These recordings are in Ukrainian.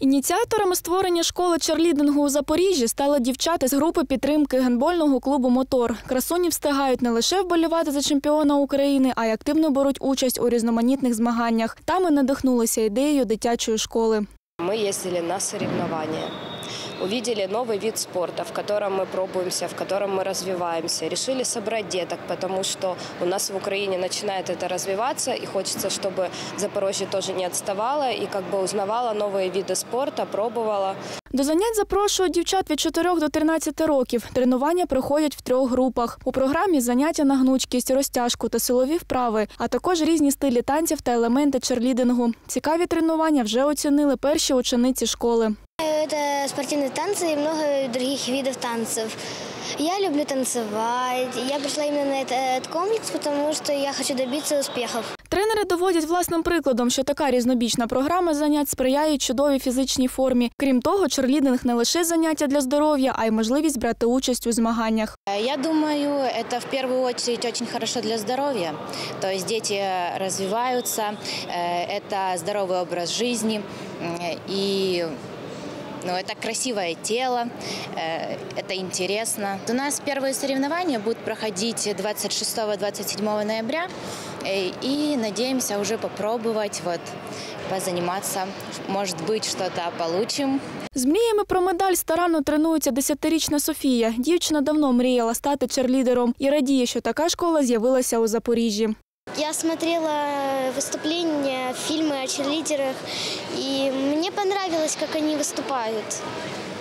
Ініціаторами створення школи черлідингу у Запоріжжі стали дівчата з групи підтримки гандбольного клубу Мотор. Красуні встигають не лише вболівати за чемпіона України, а й активно беруть участь у різноманітних змаганнях. Там і надихнулися ідеєю дитячої школи. Ми їздили на соревнования Увидели новый вид спорта, в котором мы пробуемся, в котором мы развиваемся. Решили собрать деток, потому что у нас в Украине начинает это развиваться, и хочется, чтобы Запорожье тоже не отставало и как бы узнавала новые виды спорта, пробовала. До занять запрошують дівчат від 4 до 13 років. Тренування проходять в трьох групах. У програмі заняття на гнучкість, розтяжку та силові вправи, а також різні стилі танців та елементи черлідингу. Цікаві тренування вже оцінили перші учениці школи. Это спортивные танцы и много других видов танцев. Я люблю танцевать. Я пришла именно на этот комплекс, потому что я хочу добиться успехов. Тренери доводять власним прикладом, що така різнобічна програма занять сприяє чудовій фізичній формі. Крім того, черлідинг не лише заняття для здоров'я, а й можливість брати участь у змаганнях. Я думаю, это в первую очередь очень хорошо для здоровья. То есть дети развиваются, э, это здоровый образ жизни м, и ну, это красивое тело, э, это интересно. У нас первые соревнования будут проходить 26-27 ноября, э, и надеемся уже попробовать вот позаниматься. Может быть, что-то получим. З мріями про медаль старанно тренується десятирічна Софія. Дівчина давно мріяла стати черлідером і радіє, що така школа з'явилася у Запоріжжі. Я смотрела выступления, фильмы о черлидерах, и мне понравилось, как они выступают.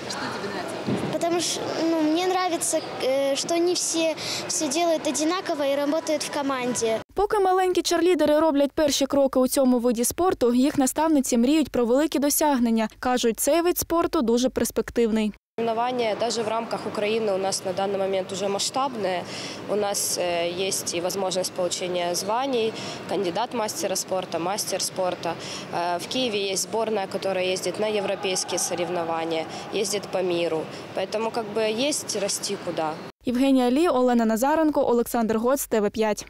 Что тебе нравится? Потому что ну, мне нравится, э, что они все все делают одинаково и работают в команде. Поки маленькі черлідери роблять перші кроки у цьому виді спорту, їх наставниці мріють про великі досягнення. кажуть, цей вид спорту дуже перспективний. Соревнования даже в рамках Украины у нас на данный момент уже масштабные. У нас э, есть и возможность получения званий, кандидат мастера спорта, мастер спорта. Э, В Киеве есть сборная, которая ездит на европейские соревнования, ездит по миру. Поэтому как бы есть расти куда. Євгенія Лі, Олена Назаренко, Олександр Гоц, ТВ 5